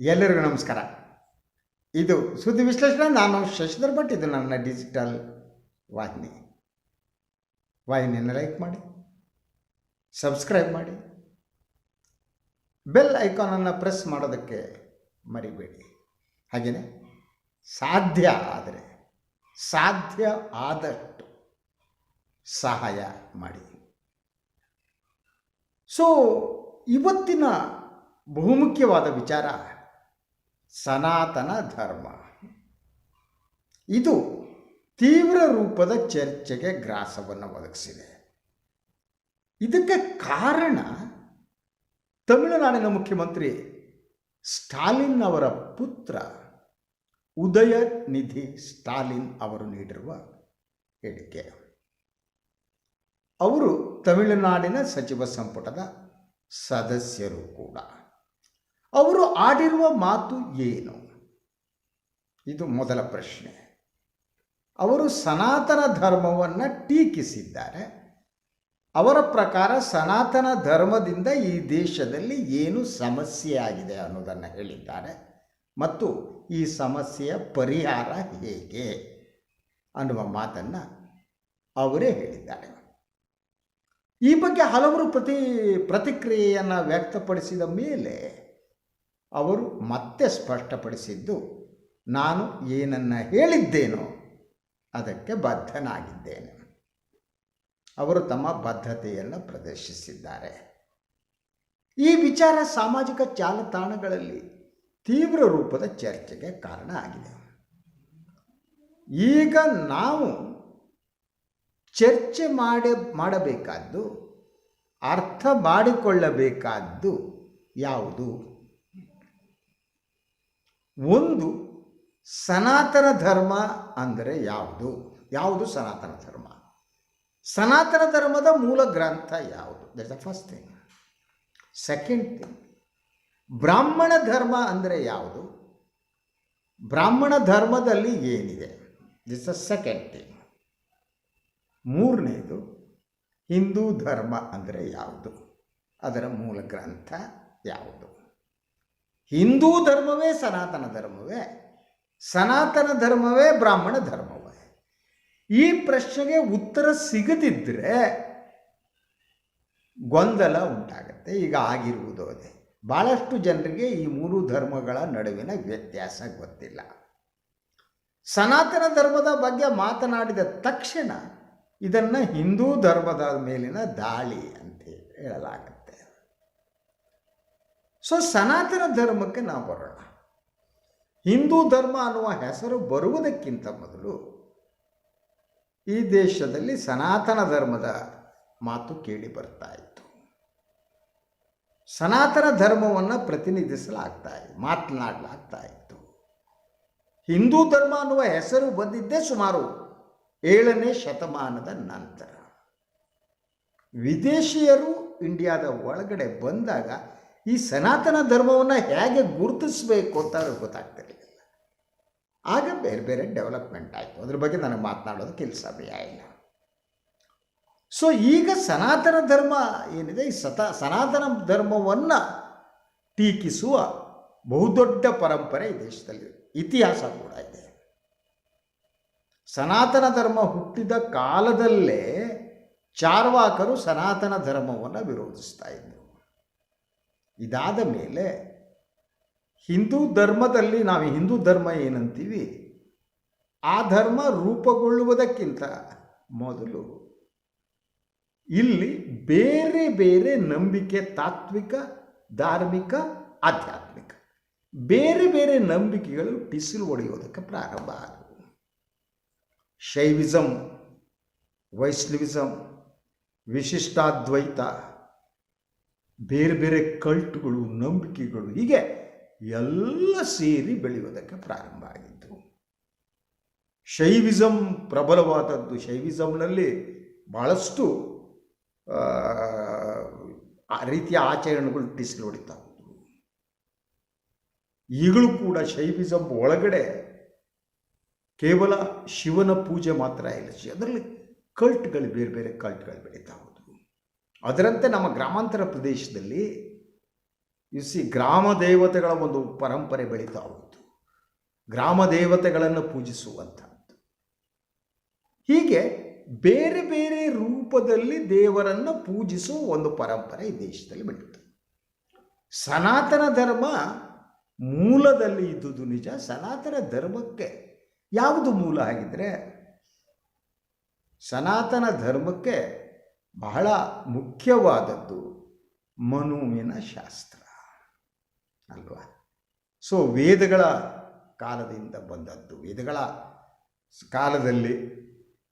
ಎಲ್ಲರಿಗೂ ನಮಸ್ಕಾರ. ಇದು ಸುದ್ದಿ ವಿಶ್ಲೇಷಣೆ. ನಾನು ಶಶಿಧರ್ ಭಟ್. ಇದು ನನ್ನ ಡಿಜಿಟಲ್ ವಾಹಿನಿ. ವಾಹಿನಿಯನ್ನು ಲೈಕ್ ಮಾಡಿ ಸಬ್ಸ್ಕ್ರೈಬ್ ಮಾಡಿ ಬೆಲ್ ಐಕಾನನ್ನು ಪ್ರೆಸ್ ಮಾಡೋದಕ್ಕೆ ಮರಿಬೇಡಿ. ಹಾಗೆಯೇ ಸಾಧ್ಯ ಆದರೆ, ಸಾಧ್ಯ ಆದಷ್ಟು ಸಹಾಯ ಮಾಡಿ. ಸೊ ಇವತ್ತಿನ ಬಹುಮುಖ್ಯವಾದ ವಿಚಾರ ಸನಾತನ ಧರ್ಮ. ಇದು ತೀವ್ರ ರೂಪದ ಚರ್ಚೆಗೆ ಗ್ರಾಸವನ್ನು ಒದಗಿಸಿದೆ. ಇದಕ್ಕೆ ಕಾರಣ ತಮಿಳುನಾಡಿನ ಮುಖ್ಯಮಂತ್ರಿ ಸ್ಟಾಲಿನ್ ಅವರ ಪುತ್ರ ಉದಯ ನಿಧಿ ಸ್ಟಾಲಿನ್ ಅವರು ನೀಡಿರುವ ಹೇಳಿಕೆ. ಅವರು ತಮಿಳುನಾಡಿನ ಸಚಿವ ಸಂಪುಟದ ಸದಸ್ಯರು ಕೂಡ. ಅವರು ಆಡಿರುವ ಮಾತು ಏನು? ಇದು ಮೊದಲ ಪ್ರಶ್ನೆ. ಅವರು ಸನಾತನ ಧರ್ಮವನ್ನು ಟೀಕಿಸಿದ್ದಾರೆ. ಅವರ ಪ್ರಕಾರ ಸನಾತನ ಧರ್ಮದಿಂದ ಈ ದೇಶದಲ್ಲಿ ಏನು ಸಮಸ್ಯೆ ಆಗಿದೆ ಅನ್ನೋದನ್ನು ಹೇಳಿದ್ದಾರೆ. ಮತ್ತು ಈ ಸಮಸ್ಯೆಯ ಪರಿಹಾರ ಹೇಗೆ ಅನ್ನುವ ಮಾತನ್ನು ಅವರೇ ಹೇಳಿದ್ದಾರೆ. ಈ ಬಗ್ಗೆ ಹಲವರು ಪ್ರತಿ ಪ್ರತಿಕ್ರಿಯೆಯನ್ನು ವ್ಯಕ್ತಪಡಿಸಿದ ಮೇಲೆ ಅವರು ಮತ್ತೆ ಸ್ಪಷ್ಟಪಡಿಸಿದ್ದು, ನಾನು ಏನನ್ನು ಹೇಳಿದ್ದೇನೋ ಅದಕ್ಕೆ ಬದ್ಧನಾಗಿದ್ದೇನೆ. ಅವರು ತಮ್ಮ ಬದ್ಧತೆಯನ್ನು ಪ್ರದರ್ಶಿಸಿದ್ದಾರೆ. ಈ ವಿಚಾರ ಸಾಮಾಜಿಕ ಜಾಲತಾಣಗಳಲ್ಲಿ ತೀವ್ರ ರೂಪದ ಚರ್ಚೆಗೆ ಕಾರಣ ಆಗಿದೆ. ಈಗ ನಾವು ಚರ್ಚೆ ಮಾಡಿ, ಮಾಡಬೇಕಾದ್ದು, ಅರ್ಥ ಮಾಡಿಕೊಳ್ಳಬೇಕಾದ್ದು ಯಾವುದು? ಒಂದು ಸನಾತನ ಧರ್ಮ ಅಂದರೆ ಯಾವುದು? ಯಾವುದು ಸನಾತನ ಧರ್ಮ? ಸನಾತನ ಧರ್ಮದ ಮೂಲ ಗ್ರಂಥ ಯಾವುದು? That the first thing second thing ಬ್ರಾಹ್ಮಣ ಧರ್ಮ ಅಂದರೆ ಯಾವುದು? ಬ್ರಾಹ್ಮಣ ಧರ್ಮದಲ್ಲಿ ಏನಿದೆ? ದಿಸ್ ದ ಸೆಕೆಂಡ್ ಥಿಂಗ್ ಮೂರನೇದು, ಹಿಂದೂ ಧರ್ಮ ಅಂದರೆ ಯಾವುದು? ಅದರ ಮೂಲ ಗ್ರಂಥ ಯಾವುದು? ಹಿಂದೂ ಧರ್ಮವೇ ಸನಾತನ ಧರ್ಮವೇ ಸನಾತನ ಧರ್ಮವೇ ಬ್ರಾಹ್ಮಣ ಧರ್ಮವೇ. ಈ ಪ್ರಶ್ನೆಗೆ ಉತ್ತರ ಸಿಗದಿದ್ದರೆ ಗೊಂದಲ ಉಂಟಾಗುತ್ತೆ. ಈಗ ಆಗಿರುವುದು ಅದೇ. ಭಾಳಷ್ಟು ಜನರಿಗೆ ಈ ಮೂರು ಧರ್ಮಗಳ ನಡುವಿನ ವ್ಯತ್ಯಾಸ ಗೊತ್ತಿಲ್ಲ. ಸನಾತನ ಧರ್ಮದ ಬಗ್ಗೆ ಮಾತನಾಡಿದ ತಕ್ಷಣ ಇದನ್ನು ಹಿಂದೂ ಧರ್ಮದ ಮೇಲಿನ ದಾಳಿ ಅಂತ ಹೇಳಲಾಗುತ್ತೆ. ಸೊ ಸನಾತನ ಧರ್ಮಕ್ಕೆ ನಾವು ಬರೋಣ. ಹಿಂದೂ ಧರ್ಮ ಅನ್ನುವ ಹೆಸರು ಬರುವುದಕ್ಕಿಂತ ಮೊದಲು ಈ ದೇಶದಲ್ಲಿ ಸನಾತನ ಧರ್ಮದ ಮಾತು ಕೇಳಿ ಬರ್ತಾ ಇತ್ತು. ಸನಾತನ ಧರ್ಮವನ್ನು ಪ್ರತಿನಿಧಿಸಲಾಗ್ತಾ ಇತ್ತು, ಮಾತನಾಡಲಾಗ್ತಾ ಇತ್ತು. ಹಿಂದೂ ಧರ್ಮ ಅನ್ನುವ ಹೆಸರು ಬಂದಿದ್ದೇ ಸುಮಾರು ಏಳನೇ ಶತಮಾನದ ನಂತರ. ವಿದೇಶಿಯರು ಇಂಡಿಯಾದ ಒಳಗಡೆ ಬಂದಾಗ ಈ ಸನಾತನ ಧರ್ಮವನ್ನು ಹೇಗೆ ಗುರುತಿಸಬೇಕು ಅಂತ ಅವ್ರಿಗೆ ಗೊತ್ತಾಗ್ತಿರಲಿಲ್ಲ. ಆಗ ಬೇರೆ ಬೇರೆ ಡೆವಲಪ್ಮೆಂಟ್ ಆಯಿತು. ಅದ್ರ ಬಗ್ಗೆ ನನಗೆ ಮಾತನಾಡೋದು ಕೆಲಸ ಇಲ್ಲ. ಸೊ ಈಗ ಸನಾತನ ಧರ್ಮ ಏನಿದೆ? ಈ ಸತ, ಸನಾತನ ಧರ್ಮವನ್ನು ಟೀಕಿಸುವ ಬಹುದೊಡ್ಡ ಪರಂಪರೆ ಈ ದೇಶದಲ್ಲಿ ಇತಿಹಾಸ ಕೂಡ ಇದೆ. ಸನಾತನ ಧರ್ಮ ಹುಟ್ಟಿದ ಕಾಲದಲ್ಲೇ ಚಾರ್ವಾಕರು ಸನಾತನ ಧರ್ಮವನ್ನು ವಿರೋಧಿಸ್ತಾ ಇದ್ದರು ಇದಾದ ಮೇಲೆ ಹಿಂದೂ ಧರ್ಮದಲ್ಲಿ ನಾವು ಹಿಂದೂ ಧರ್ಮ ಏನಂತೀವಿ? ಆ ಧರ್ಮ ರೂಪುಗೊಳ್ಳುವುದಕ್ಕಿಂತ ಮೊದಲು ಇಲ್ಲಿ ಬೇರೆ ಬೇರೆ ನಂಬಿಕೆ ತಾತ್ವಿಕ, ಧಾರ್ಮಿಕ, ಆಧ್ಯಾತ್ಮಿಕ. ಬೇರೆ ಬೇರೆ ನಂಬಿಕೆಗಳು ಟಿಸಿಲು ಒಡೆಯುವುದಕ್ಕೆ ಪ್ರಾರಂಭ ಆದವು. ಶೈವಿಸಮ್ ವೈಷ್ಣವಿಸಮ್ ವಿಶಿಷ್ಟಾದ್ವೈತ ಬೇರೆ ಬೇರೆ ಕಲ್ಟ್ಗಳು, ನಂಬಿಕೆಗಳು, ಹೀಗೆ ಎಲ್ಲ ಸೇರಿ ಬೆಳೆಯೋದಕ್ಕೆ ಪ್ರಾರಂಭ ಆಗಿತ್ತು. ಶೈವಿಸಮ್ ಪ್ರಬಲವಾದದ್ದು ಶೈವಿಸಮ್ನಲ್ಲಿ ಭಾಳಷ್ಟು ಆ ರೀತಿಯ ಆಚರಣೆಗಳು ಟಿಸ್ಲು ಹೊಡಿತಾ ಈಗಲೂ ಕೂಡ ಶೈವಿಸಮ್ ಒಳಗಡೆ ಕೇವಲ ಶಿವನ ಪೂಜೆ ಮಾತ್ರ ಇಲ್ಲ ಅದರಲ್ಲಿ ಕಲ್ಟ್ಗಳು, ಬೇರೆ ಬೇರೆ ಕಲ್ಟ್ಗಳು ಬೆಳೀತಾ ಹೋದವು ಅದರಂತೆ ನಮ್ಮ ಗ್ರಾಮಾಂತರ ಪ್ರದೇಶದಲ್ಲಿ ಸಿ ಗ್ರಾಮ ದೇವತೆಗಳ ಒಂದು ಪರಂಪರೆ ಬೆಳೀತಾ ಹೋಯಿತು. ಗ್ರಾಮ ದೇವತೆಗಳನ್ನು ಪೂಜಿಸುವಂಥದ್ದು ಹೀಗೆ ಬೇರೆ ಬೇರೆ ರೂಪದಲ್ಲಿ ದೇವರನ್ನು ಪೂಜಿಸುವ ಒಂದು ಪರಂಪರೆ ಈ ದೇಶದಲ್ಲಿ ಬೆಳೀತು ಸನಾತನ ಧರ್ಮ ಮೂಲದಲ್ಲಿ ಇದ್ದುದು ನಿಜ. ಸನಾತನ ಧರ್ಮಕ್ಕೆ ಯಾವುದು ಮೂಲ ಆಗಿದ್ರೆ, ಸನಾತನ ಧರ್ಮಕ್ಕೆ ಬಹಳ ಮುಖ್ಯವಾದದ್ದು ಮನುವಿನ ಶಾಸ್ತ್ರ. ಅಲ್ವಾ? ಸೊ ವೇದಗಳ ಕಾಲದಿಂದ ಬಂದದ್ದು. ವೇದಗಳ ಕಾಲದಲ್ಲಿ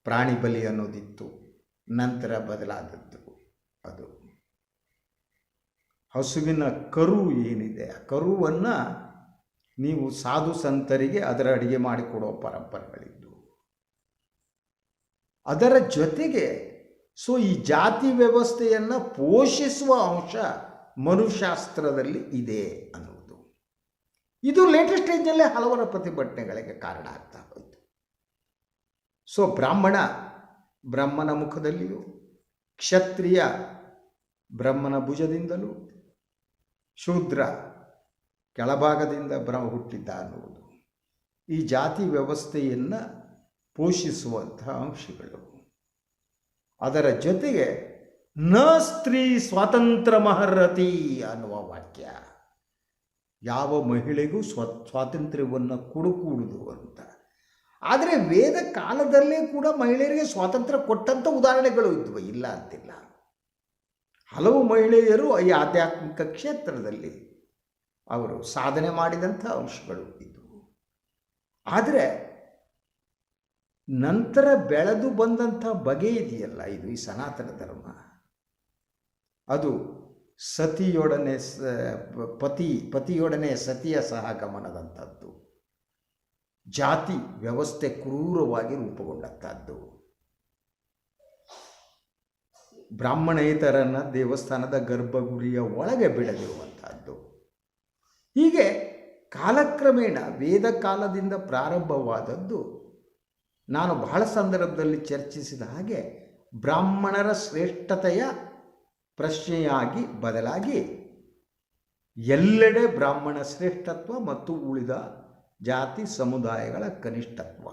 ಪ್ರಾಣಿ ಬಲಿ ಅನ್ನೋದಿತ್ತು. ನಂತರ ಬದಲಾದದ್ದು ಅದು. ಹಸುವಿನ ಕರು ಏನಿದೆ? ಆ ಕರುವನ್ನು ನೀವು ಸಾಧು ಸಂತರಿಗೆ ಅದರ ಅಡಿಗೆ ಮಾಡಿಕೊಡೋ ಪರಂಪರೆಗಳಿದ್ದು. ಅದರ ಜೊತೆಗೆ ಸೊ ಈ ಜಾತಿ ವ್ಯವಸ್ಥೆಯನ್ನು ಪೋಷಿಸುವ ಅಂಶ ಮನುಶಾಸ್ತ್ರದಲ್ಲಿ ಇದೆ ಅನ್ನುವುದು. ಇದು ಲೇಟೆಸ್ಟ್ ಸ್ಟೇಜ್ನಲ್ಲೇ ಹಲವರ ಪ್ರತಿಭಟನೆಗಳಿಗೆ ಕಾರಣ ಆಗ್ತಾ ಹೋಯಿತು. ಸೊ ಬ್ರಾಹ್ಮಣ ಬ್ರಹ್ಮನ ಮುಖದಲ್ಲಿಯೂ, ಕ್ಷತ್ರಿಯ ಬ್ರಹ್ಮನ ಭುಜದಿಂದಲೂ, ಶೂದ್ರ ಕೆಳಭಾಗದಿಂದ ಬ್ರಹ್ಮ ಹುಟ್ಟಿದ್ದ ಅನ್ನುವುದು. ಈ ಜಾತಿ ವ್ಯವಸ್ಥೆಯನ್ನು ಪೋಷಿಸುವಂತಹ ಅಂಶಗಳು. ಅದರ ಜೊತೆಗೆ ನ ಸ್ತ್ರೀ ಸ್ವಾತಂತ್ರ್ಯ ಮಹರತಿ ಅನ್ನುವ ವಾಕ್ಯ. ಯಾವ ಮಹಿಳೆಗೂ ಸ್ವ, ಸ್ವಾತಂತ್ರ್ಯವನ್ನು ಕೊಡುಕೂಡುದು ಅಂತ. ಆದರೆ ವೇದ ಕಾಲದಲ್ಲೇ ಕೂಡ ಮಹಿಳೆಯರಿಗೆ ಸ್ವಾತಂತ್ರ್ಯ ಕೊಟ್ಟಂಥ ಉದಾಹರಣೆಗಳು ಇದ್ವು, ಇಲ್ಲ ಅಂತಿಲ್ಲ. ಹಲವು ಮಹಿಳೆಯರು ಈ ಆಧ್ಯಾತ್ಮಿಕ ಕ್ಷೇತ್ರದಲ್ಲಿ ಅವರು ಸಾಧನೆ ಮಾಡಿದಂಥ ಅಂಶಗಳು ಇದ್ದವು ಆದರೆ ನಂತರ ಬೆಳೆದು ಬಂದಂಥ ಬಗೆ ಇದೆಯಲ್ಲ ಇದು ಈ ಸನಾತನ ಧರ್ಮ. ಅದು ಸತಿಯೊಡನೆ ಪತಿ, ಪತಿಯೊಡನೆ ಸತಿಯ ಸಹಗಮನದಂಥದ್ದು. ಜಾತಿ ವ್ಯವಸ್ಥೆ ಕ್ರೂರವಾಗಿ ರೂಪುಗೊಂಡಂಥದ್ದು. ಬ್ರಾಹ್ಮಣೇತರನ್ನು ದೇವಸ್ಥಾನದ ಗರ್ಭಗುಡಿಯ ಒಳಗೆ ಬಿಡದಿರುವಂಥದ್ದು ಹೀಗೆ ಕಾಲಕ್ರಮೇಣ ವೇದ ಕಾಲದಿಂದ ಪ್ರಾರಂಭವಾದದ್ದು ನಾನು ಬಹಳ ಸಂದರ್ಭದಲ್ಲಿ ಚರ್ಚಿಸಿದ ಹಾಗೆ ಬ್ರಾಹ್ಮಣರ ಶ್ರೇಷ್ಠತೆಯ ಪ್ರಶ್ನೆಯಾಗಿ ಬದಲಾಗಿ ಎಲ್ಲೆಡೆ ಬ್ರಾಹ್ಮಣ ಶ್ರೇಷ್ಠತ್ವ ಮತ್ತು ಉಳಿದ ಜಾತಿ ಸಮುದಾಯಗಳ ಕನಿಷ್ಠತ್ವ.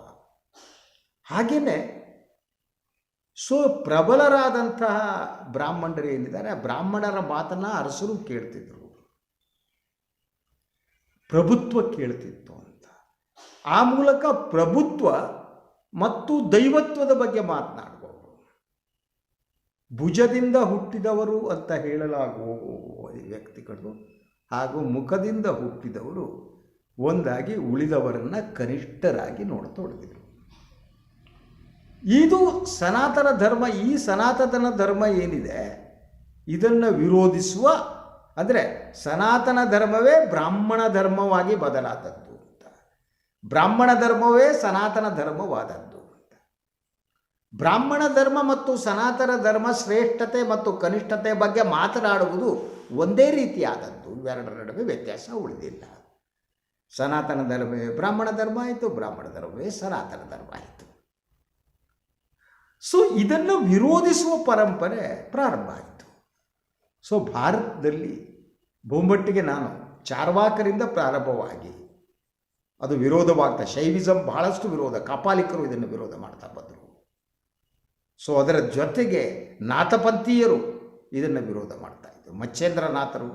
ಹಾಗೆಯೇ ಸೊ ಪ್ರಬಲರಾದಂತಹ ಬ್ರಾಹ್ಮಣರು ಏನಿದ್ದಾರೆ? ಬ್ರಾಹ್ಮಣರ ಮಾತನ್ನು ಅರಸರು ಕೇಳ್ತಿದ್ರು. ಪ್ರಭುತ್ವ ಕೇಳ್ತಿತ್ತು ಅಂತ. ಆ ಮೂಲಕ ಪ್ರಭುತ್ವ ಮತ್ತು ದೈವತ್ವದ ಬಗ್ಗೆ ಮಾತನಾಡುವವರು. ಭುಜದಿಂದ ಹುಟ್ಟಿದವರು ಅಂತ ಹೇಳಲಾಗುವ ವ್ಯಕ್ತಿಗಳು. ಹಾಗೂ ಮುಖದಿಂದ ಹುಟ್ಟಿದವರು ಒಂದಾಗಿ ಉಳಿದವರನ್ನು ಕನಿಷ್ಠರಾಗಿ ನೋಡತೊಡಗಿದರು. ಇದು ಸನಾತನ ಧರ್ಮ, ಈ ಸನಾತನ ಧರ್ಮ ಏನಿದೆ? ಇದನ್ನು ವಿರೋಧಿಸುವ, ಅಂದರೆ ಸನಾತನ ಧರ್ಮವೇ ಬ್ರಾಹ್ಮಣ ಧರ್ಮವಾಗಿ ಬದಲಾದದ್ದು. ಬ್ರಾಹ್ಮಣ ಧರ್ಮವೇ ಸನಾತನ ಧರ್ಮವಾದದ್ದು. ಬ್ರಾಹ್ಮಣ ಧರ್ಮ ಮತ್ತು ಸನಾತನ ಧರ್ಮ ಶ್ರೇಷ್ಠತೆ ಮತ್ತು ಕನಿಷ್ಠತೆ ಬಗ್ಗೆ ಮಾತನಾಡುವುದು ಒಂದೇ ರೀತಿಯಾದದ್ದು. ಇವೆರಡರ ನಡುವೆ ವ್ಯತ್ಯಾಸ ಉಳಿದಿಲ್ಲ. ಸನಾತನ ಧರ್ಮವೇ ಬ್ರಾಹ್ಮಣ ಧರ್ಮ ಆಯಿತು, ಬ್ರಾಹ್ಮಣ ಧರ್ಮವೇ ಸನಾತನ ಧರ್ಮ ಆಯಿತು. ಸೊ ಇದನ್ನು ವಿರೋಧಿಸುವ ಪರಂಪರೆ ಪ್ರಾರಂಭ ಆಯಿತು. ಸೊ ಭಾರತದಲ್ಲಿ ಬಹುಮಟ್ಟಿಗೆ ನಾನು ಚಾರ್ವಾಕರಿಂದ ಪ್ರಾರಂಭವಾಗಿ ಅದು ವಿರೋಧವಾಗ್ತಾ ಶೈವಿಸಮ್ ಬಹಳಷ್ಟು ವಿರೋಧ, ಕಾಪಾಲಿಕರು ಇದನ್ನು ವಿರೋಧ ಮಾಡ್ತಾ ಬಂದರು. ಸೊ ಅದರ ಜೊತೆಗೆ ನಾಥಪಂಥೀಯರು ಇದನ್ನು ವಿರೋಧ ಮಾಡ್ತಾ ಇದ್ದರು ಮಚ್ಚೇಂದ್ರನಾಥರು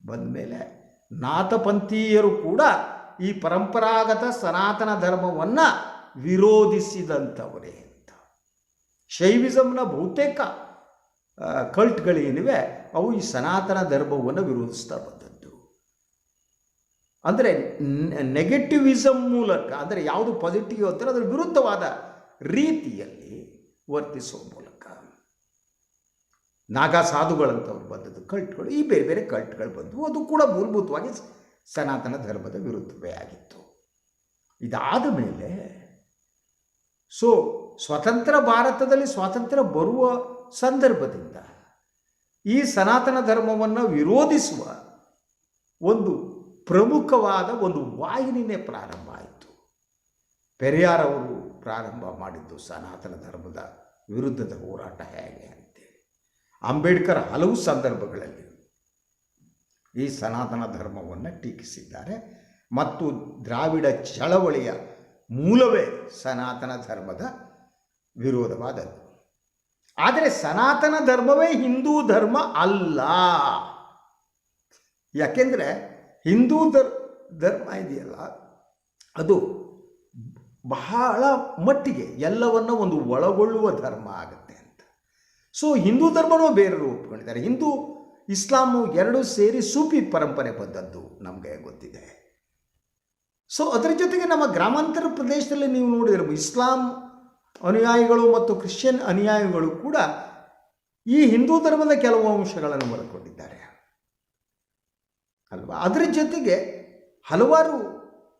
ಬಂದ ಮೇಲೆ ನಾಥಪಂಥೀಯರು ಕೂಡ ಈ ಪರಂಪರಾಗತ ಸನಾತನ ಧರ್ಮವನ್ನು ವಿರೋಧಿಸಿದಂಥವರೇ ಅಂತ. ಶೈವಿಸಮ್ನ ಬಹುತೇಕ ಕಲ್ಟ್ಗಳೇನಿವೆ ಅವು ಈ ಸನಾತನ ಧರ್ಮವನ್ನು ವಿರೋಧಿಸ್ತಾ ಬಂದದ್ದು. ಅಂದರೆ ನೆಗೆಟಿವಿಸಮ್ ಮೂಲಕ, ಅಂದರೆ ಯಾವುದು ಪಾಸಿಟಿವ್ ಅಂತಾರೆ ಅದರ ವಿರುದ್ಧವಾದ ರೀತಿಯಲ್ಲಿ ವರ್ತಿಸುವ ಮೂಲಕ. ನಾಗಾ ಸಾಧುಗಳಂತವ್ರು ಬಂದದ್ದು, ಕಲ್ಟ್ಗಳು, ಈ ಬೇರೆ ಬೇರೆ ಕಲ್ಟ್ಗಳು ಬಂದವು. ಅದು ಕೂಡ ಮೂಲಭೂತವಾಗಿ ಸನಾತನ ಧರ್ಮದ ವಿರುದ್ಧವೇ ಆಗಿತ್ತು. ಇದಾದ ಮೇಲೆ, ಸೊ, ಸ್ವತಂತ್ರ ಭಾರತದಲ್ಲಿ ಸ್ವಾತಂತ್ರ್ಯ ಬರುವ ಸಂದರ್ಭದಿಂದ ಈ ಸನಾತನ ಧರ್ಮವನ್ನು ವಿರೋಧಿಸುವ ಒಂದು ಪ್ರಮುಖವಾದ ಒಂದು ವಾಹಿನಿನೇ ಪ್ರಾರಂಭ ಆಯಿತು. ಪೆರಿಯಾರವರು ಪ್ರಾರಂಭ ಮಾಡಿದ್ದು ಸನಾತನ ಧರ್ಮದ ವಿರುದ್ಧದ ಹೋರಾಟ ಹೇಗೆ ಅಂತೇಳಿ. ಅಂಬೇಡ್ಕರ್ ಹಲವು ಸಂದರ್ಭಗಳಲ್ಲಿ ಈ ಸನಾತನ ಧರ್ಮವನ್ನು ಟೀಕಿಸಿದ್ದಾರೆ. ಮತ್ತು ದ್ರಾವಿಡ ಚಳವಳಿಯ ಮೂಲವೇ ಸನಾತನ ಧರ್ಮದ ವಿರೋಧವಾದದ್ದು. ಆದರೆ ಸನಾತನ ಧರ್ಮವೇ ಹಿಂದೂ ಧರ್ಮ ಅಲ್ಲ. ಯಾಕೆಂದರೆ ಹಿಂದೂ ಧರ್, ಧರ್ಮ ಇದೆಯಲ್ಲ, ಅದು ಬಹಳ ಮಟ್ಟಿಗೆ ಎಲ್ಲವನ್ನ ಒಂದು ಒಳಗೊಳ್ಳುವ ಧರ್ಮ ಆಗುತ್ತೆ ಅಂತ. ಸೊ ಹಿಂದೂ ಧರ್ಮನೂ ಬೇರೆ ಒಪ್ಕೊಂಡಿದ್ದಾರೆ. ಹಿಂದೂ ಇಸ್ಲಾಮು ಎರಡೂ ಸೇರಿ ಸೂಫಿ ಪರಂಪರೆ ಬಂದದ್ದು ನಮಗೆ ಗೊತ್ತಿದೆ. ಸೊ ಅದರ ಜೊತೆಗೆ ನಮ್ಮ ಗ್ರಾಮಾಂತರ ಪ್ರದೇಶದಲ್ಲಿ ನೀವು ನೋಡಿದ್ರೆ ಇಸ್ಲಾಂ ಅನುಯಾಯಿಗಳು ಮತ್ತು ಕ್ರಿಶ್ಚಿಯನ್ ಅನುಯಾಯಿಗಳು ಕೂಡ ಈ ಹಿಂದೂ ಧರ್ಮದ ಕೆಲವು ಅಂಶಗಳನ್ನು ಬರೆದುಕೊಂಡಿದ್ದಾರೆ ಅಲ್ವಾ? ಅದರ ಜೊತೆಗೆ ಹಲವಾರು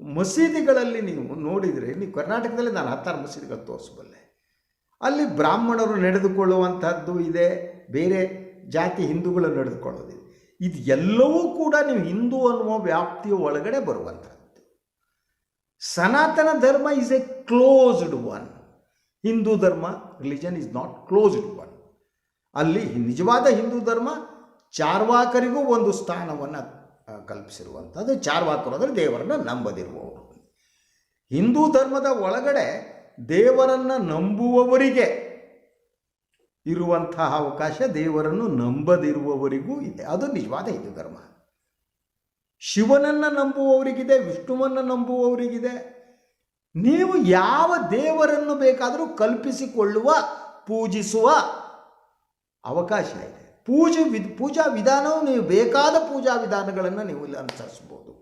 ಮಸೀದಿಗಳಲ್ಲಿ ನೀವು ನೋಡಿದರೆ, ನೀವು ಕರ್ನಾಟಕದಲ್ಲಿ ನಾನು ಹತ್ತಾರು ಮಸೀದಿಗಳು ತೋರಿಸಬಲ್ಲೆ. ಅಲ್ಲಿ ಬ್ರಾಹ್ಮಣರು ನಡೆದುಕೊಳ್ಳುವಂಥದ್ದು ಇದೆ, ಬೇರೆ ಜಾತಿ ಹಿಂದೂಗಳು ನಡೆದುಕೊಳ್ಳೋದಿದೆ. ಇದು ಎಲ್ಲವೂ ಕೂಡ ನೀವು ಹಿಂದೂ ಅನ್ನುವ ವ್ಯಾಪ್ತಿಯ ಒಳಗಡೆ ಬರುವಂಥದ್ದು ಸನಾತನ ಧರ್ಮ is a closed one Hindu ಧರ್ಮ religion is not closed one ಅಲ್ಲಿ ನಿಜವಾದ ಹಿಂದೂ ಧರ್ಮ ಚಾರ್ವಾಕರಿಗೂ ಒಂದು ಸ್ಥಾನವನ್ನು ಕಲ್ಪಿಸಿರುವಂಥದ್ದು. ಚಾರ್ವಾಕರು ಅಂದರೆ ದೇವರನ್ನು ನಂಬದಿರುವವರು. ಹಿಂದೂ ಧರ್ಮದ ಒಳಗಡೆ ದೇವರನ್ನು ನಂಬುವವರಿಗೆ ಇರುವಂತಹ ಅವಕಾಶ ದೇವರನ್ನು ನಂಬದಿರುವವರಿಗೂ ಇದೆ. ಅದು ನಿಜವಾದ ಹಿಂದೂ ಧರ್ಮ. ಶಿವನನ್ನು ನಂಬುವವರಿಗಿದೆ, ವಿಷ್ಣುವನ್ನು ನಂಬುವವರಿಗಿದೆ. ನೀವು ಯಾವ ದೇವರನ್ನು ಬೇಕಾದರೂ ಕಲ್ಪಿಸಿಕೊಳ್ಳುವ, ಪೂಜಿಸುವ ಅವಕಾಶ ಇದೆ. ಪೂಜೆ ವಿದ್ ಪೂಜಾ ವಿಧಾನವು ನೀವು ಬೇಕಾದ ಪೂಜಾ ವಿಧಾನಗಳನ್ನು ನೀವು ಇಲ್ಲಿ ಅನುಸರಿಸ್ಬೋದು.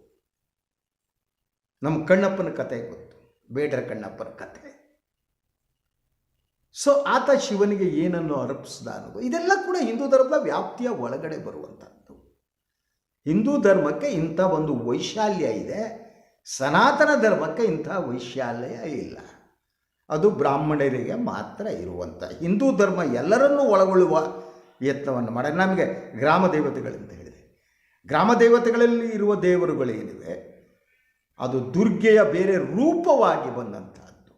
ನಮ್ಮ ಕಣ್ಣಪ್ಪನ ಕತೆ ಗೊತ್ತು, ಬೇಡರ ಕಣ್ಣಪ್ಪನ ಕತೆ. ಸೊ ಆತ ಶಿವನಿಗೆ ಏನನ್ನು ಅರ್ಪಿಸಿದ ಅನ್ನೋದು ಇದೆಲ್ಲ ಕೂಡ ಹಿಂದೂ ಧರ್ಮದ ವ್ಯಾಪ್ತಿಯ ಒಳಗಡೆ ಬರುವಂಥದ್ದು ಹಿಂದೂ ಧರ್ಮಕ್ಕೆ ಇಂಥ ಒಂದು ವೈಶಾಲ್ಯ ಇದೆ, ಸನಾತನ ಧರ್ಮಕ್ಕೆ ಇಂಥ ವೈಶಾಲ್ಯ ಇಲ್ಲ. ಅದು ಬ್ರಾಹ್ಮಣರಿಗೆ ಮಾತ್ರ ಇರುವಂಥ ಹಿಂದೂ ಧರ್ಮ ಎಲ್ಲರನ್ನೂ ಒಳಗೊಳ್ಳುವ ಯತ್ನವನ್ನು ಮಾಡಿ. ನಮಗೆ ಗ್ರಾಮ ದೇವತೆಗಳಂತ ಹೇಳಿದೆ. ಗ್ರಾಮ ದೇವತೆಗಳಲ್ಲಿ ಇರುವ ದೇವರುಗಳೇನಿವೆ, ಅದು ದುರ್ಗೆಯ ಬೇರೆ ರೂಪವಾಗಿ ಬಂದಂತಹದ್ದು.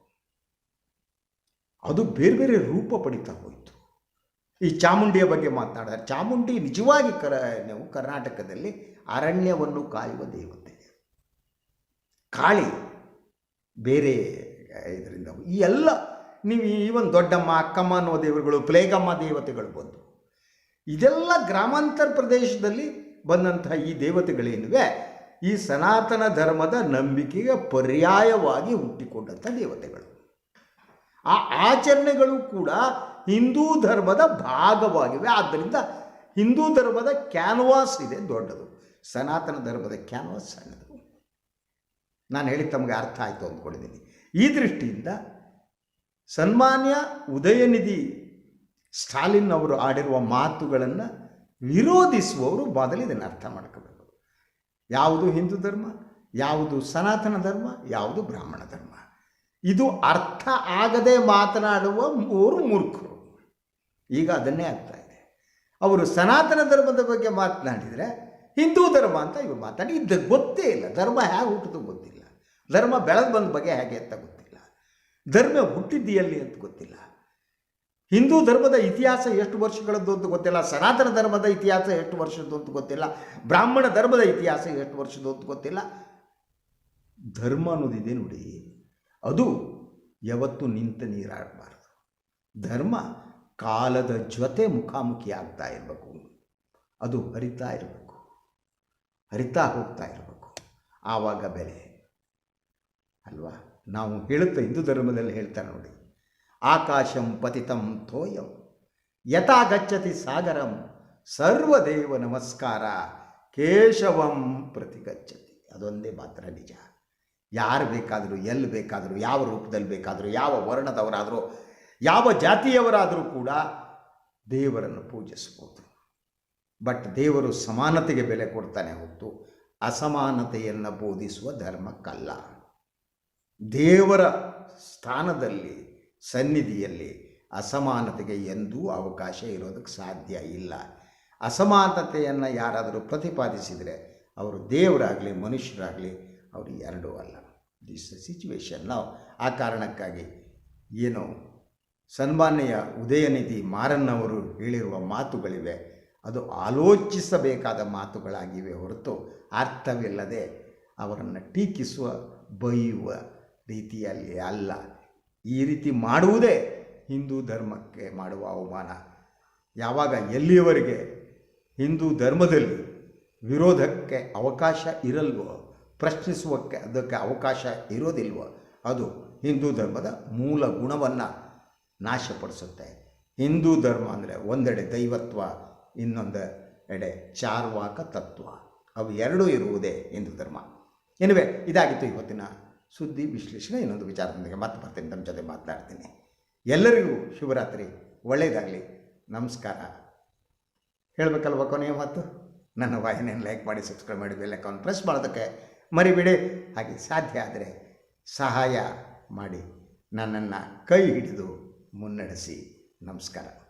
ಅದು ಬೇರೆ ಬೇರೆ ರೂಪ ಪಡಿತಾ ಹೋಯಿತು. ಈ ಚಾಮುಂಡಿಯ ಬಗ್ಗೆ ಮಾತನಾಡಿದ್ರೆ ಚಾಮುಂಡಿ ನಿಜವಾಗಿ ಕರ, ನಾವು ಕರ್ನಾಟಕದಲ್ಲಿ ಅರಣ್ಯವನ್ನು ಕಾಯುವ ದೇವತೆ. ಕಾಳಿ ಬೇರೆ, ಇದರಿಂದ ಈ ಎಲ್ಲ, ನೀವು ಈವನ್ ದೊಡ್ಡಮ್ಮ, ಅಕ್ಕಮ್ಮ ಅನ್ನೋ ದೇವರುಗಳು, ಪ್ಲೇಗಮ್ಮ ದೇವತೆಗಳು ಬಂದು ಇದೆಲ್ಲ ಗ್ರಾಮಾಂತರ ಪ್ರದೇಶದಲ್ಲಿ ಬಂದಂತಹ ಈ ದೇವತೆಗಳೇನಿವೆ ಈ ಸನಾತನ ಧರ್ಮದ ನಂಬಿಕೆಗೆ ಪರ್ಯಾಯವಾಗಿ ಹುಟ್ಟಿಕೊಂಡಂಥ ದೇವತೆಗಳು. ಆ ಆಚರಣೆಗಳು ಕೂಡ ಹಿಂದೂ ಧರ್ಮದ ಭಾಗವಾಗಿವೆ. ಆದ್ದರಿಂದ ಹಿಂದೂ ಧರ್ಮದ ಕ್ಯಾನ್ವಾಸ್ ಇದೆ ದೊಡ್ಡದು. ಸನಾತನ ಧರ್ಮದ ಕ್ಯಾನ್ವಾಸ್ ಸಣ್ಣದು. ನಾನು ಹೇಳಿ ತಮಗೆ ಅರ್ಥ ಆಯಿತು ಅಂದ್ಕೊಂಡಿದ್ದೀನಿ. ಈ ದೃಷ್ಟಿಯಿಂದ ಸನ್ಮಾನ್ಯ ಉದಯನಿಧಿ ಸ್ಟಾಲಿನ್ ಅವರು ಆಡಿರುವ ಮಾತುಗಳನ್ನು ವಿರೋಧಿಸುವವರು ಬದಲಿ ಇದನ್ನು ಅರ್ಥ ಮಾಡ್ಕೋಬೇಕು. ಯಾವುದು ಹಿಂದೂ ಧರ್ಮ, ಯಾವುದು ಸನಾತನ ಧರ್ಮ, ಯಾವುದು ಬ್ರಾಹ್ಮಣ ಧರ್ಮ. ಇದು ಅರ್ಥ ಆಗದೆ ಮಾತನಾಡುವ ಮೂರು ಮೂರ್ಖರು. ಈಗ ಅದನ್ನೇ ಆಗ್ತಾ ಇದೆ. ಅವರು ಸನಾತನ ಧರ್ಮದ ಬಗ್ಗೆ ಮಾತನಾಡಿದರೆ ಹಿಂದೂ ಧರ್ಮ ಅಂತ ಇವರು ಮಾತಾಡಿ ಇದು ಗೊತ್ತೇ ಇಲ್ಲ. ಧರ್ಮ ಹೇಗೆ ಹುಟ್ಟಿದು ಗೊತ್ತಿಲ್ಲ. ಧರ್ಮ ಬೆಳೆದು ಬಂದ ಬಗ್ಗೆ ಹೇಗೆ ಅಂತ ಗೊತ್ತಿಲ್ಲ. ಧರ್ಮ ಹುಟ್ಟಿದ್ದೀಯಲ್ಲಿ ಅಂತ ಗೊತ್ತಿಲ್ಲ. ಹಿಂದೂ ಧರ್ಮದ ಇತಿಹಾಸ ಎಷ್ಟು ವರ್ಷಗಳದ್ದು ಅಂತ ಗೊತ್ತಿಲ್ಲ, ಸನಾತನ ಧರ್ಮದ ಇತಿಹಾಸ ಎಷ್ಟು ವರ್ಷದ್ದು ಅಂತ ಗೊತ್ತಿಲ್ಲ, ಬ್ರಾಹ್ಮಣ ಧರ್ಮದ ಇತಿಹಾಸ ಎಷ್ಟು ವರ್ಷದ್ದು ಅಂತ ಗೊತ್ತಿಲ್ಲ. ಧರ್ಮ ಅನ್ನೋದಿದೆ ನೋಡಿ, ಅದು ಯಾವತ್ತು ನಿಂತ ನೀರಾಡಬಾರ್ದು. ಧರ್ಮ ಕಾಲದ ಜೊತೆ ಮುಖಾಮುಖಿ ಆಗ್ತಾ ಇರಬೇಕು. ಅದು ಹರಿತಾ ಇರಬೇಕು. ಹರಿತಾ ಹೋಗ್ತಾ ಇರಬೇಕು. ಆವಾಗ ಬೆಲೆ. ಅಲ್ವಾ? ನಾವು ಹೇಳುತ್ತಾ ಹಿಂದೂ ಧರ್ಮದಲ್ಲಿ ಹೇಳ್ತಾರೆ ನೋಡಿ ಆಕಾಶಂ ಪತಿತಂ ತೋಯಂ. ಯಥಾ ಗಚ್ಚತಿ ಸಾಗರಂ, ಸರ್ವದೇವ ನಮಸ್ಕಾರ, ಕೇಶವಂ ಪ್ರತಿಗಚ್ಚತಿ. ಅದೊಂದೇ ಮಾತ್ರ ನಿಜ. ಯಾರು ಬೇಕಾದರೂ, ಎಲ್ಲಿ ಬೇಕಾದರೂ, ಯಾವ ರೂಪದಲ್ಲಿ ಬೇಕಾದರೂ, ಯಾವ ವರ್ಣದವರಾದರೂ, ಯಾವ ಜಾತಿಯವರಾದರೂ ಕೂಡ ದೇವರನ್ನು ಪೂಜಿಸ್ಬೋದು ಬಟ್ ದೇವರು ಸಮಾನತೆಗೆ ಬೆಲೆ ಕೊಡ್ತಾನೆ ಹೊತ್ತು ಅಸಮಾನತೆಯನ್ನು ಬೋಧಿಸುವ ಧರ್ಮಕ್ಕಲ್ಲ. ದೇವರ ಸ್ಥಾನದಲ್ಲಿ ಸನ್ನಿಧಿಯಲ್ಲಿ ಅಸಮಾನತೆಗೆ ಎಂದೂ ಅವಕಾಶ ಇರೋದಕ್ಕೆ ಸಾಧ್ಯ ಇಲ್ಲ. ಅಸಮಾನತೆಯನ್ನು ಯಾರಾದರೂ ಪ್ರತಿಪಾದಿಸಿದರೆ ಅವರು ದೇವರಾಗಲಿ, ಮನುಷ್ಯರಾಗಲಿ ಅವರು ಎರಡೂ ಅಲ್ಲ. ದಿಸ್ ಸಿಚುವೇಶನ್ ನಾವು ಆ ಕಾರಣಕ್ಕಾಗಿ ಏನು ಸನ್ಮಾನ್ಯ ಉದಯನಿಧಿ ಮಾರನ್ನವರು ಹೇಳಿರುವ ಮಾತುಗಳಿವೆ. ಅದು ಆಲೋಚಿಸಬೇಕಾದ ಮಾತುಗಳಾಗಿವೆ ಹೊರತು ಅರ್ಥವಿಲ್ಲದೆ ಅವರನ್ನು ಟೀಕಿಸುವ ಬೈಯುವ ರೀತಿಯಲ್ಲಿ ಅಲ್ಲ. ಈ ರೀತಿ ಮಾಡುವುದೇ ಹಿಂದೂ ಧರ್ಮಕ್ಕೆ ಮಾಡುವ ಅವಮಾನ. ಯಾವಾಗ ಎಲ್ಲಿಯವರೆಗೆ ಹಿಂದೂ ಧರ್ಮದಲ್ಲಿ ವಿರೋಧಕ್ಕೆ ಅವಕಾಶ ಇರಲ್ವೋ, ಪ್ರಶ್ನಿಸುವಕ್ಕೆ ಅದಕ್ಕೆ ಅವಕಾಶ ಇರೋದಿಲ್ವೋ, ಅದು ಹಿಂದೂ ಧರ್ಮದ ಮೂಲ ಗುಣವನ್ನು ನಾಶಪಡಿಸುತ್ತೆ. ಹಿಂದೂ ಧರ್ಮ ಅಂದರೆ ಒಂದೆಡೆ ದೈವತ್ವ, ಇನ್ನೊಂದು ಎಡೆ ಚಾರ್ವಾಕ ತತ್ವ. ಅವು ಎರಡೂ ಇರುವುದೇ ಹಿಂದೂ ಧರ್ಮ. ಎನಿವೆ ಇದಾಗಿತ್ತು ಇವತ್ತಿನ ಸುದ್ದಿ ವಿಶ್ಲೇಷಣೆ ಇನ್ನೊಂದು ವಿಚಾರದೊಂದಿಗೆ ಮತ್ತೆ ಬರ್ತೀನಿ ನಮ್ಮ ಜೊತೆ ಮಾತನಾಡ್ತೀನಿ. ಎಲ್ಲರಿಗೂ ಶುಭರಾತ್ರಿ. ಒಳ್ಳೆಯದಾಗಲಿ ನಮಸ್ಕಾರ. ಹೇಳಬೇಕಲ್ವ ಕೊನೆಯ ಮಾತು? ನನ್ನ ವಾಹಿನಿಯನ್ನು ಲೈಕ್ ಮಾಡಿ ಸಬ್ಸ್ಕ್ರೈಬ್ ಮಾಡಿ ಬೆಲ್ ಅಕೌಂಟ್ ಪ್ರೆಸ್ ಮಾಡೋದಕ್ಕೆ ಮರಿಬೇಡಿ. ಹಾಗೆ ಸಾಧ್ಯ ಆದರೆ ಸಹಾಯ ಮಾಡಿ ನನ್ನನ್ನು ಕೈ ಹಿಡಿದು ಮುನ್ನಡೆಸಿ. ನಮಸ್ಕಾರ.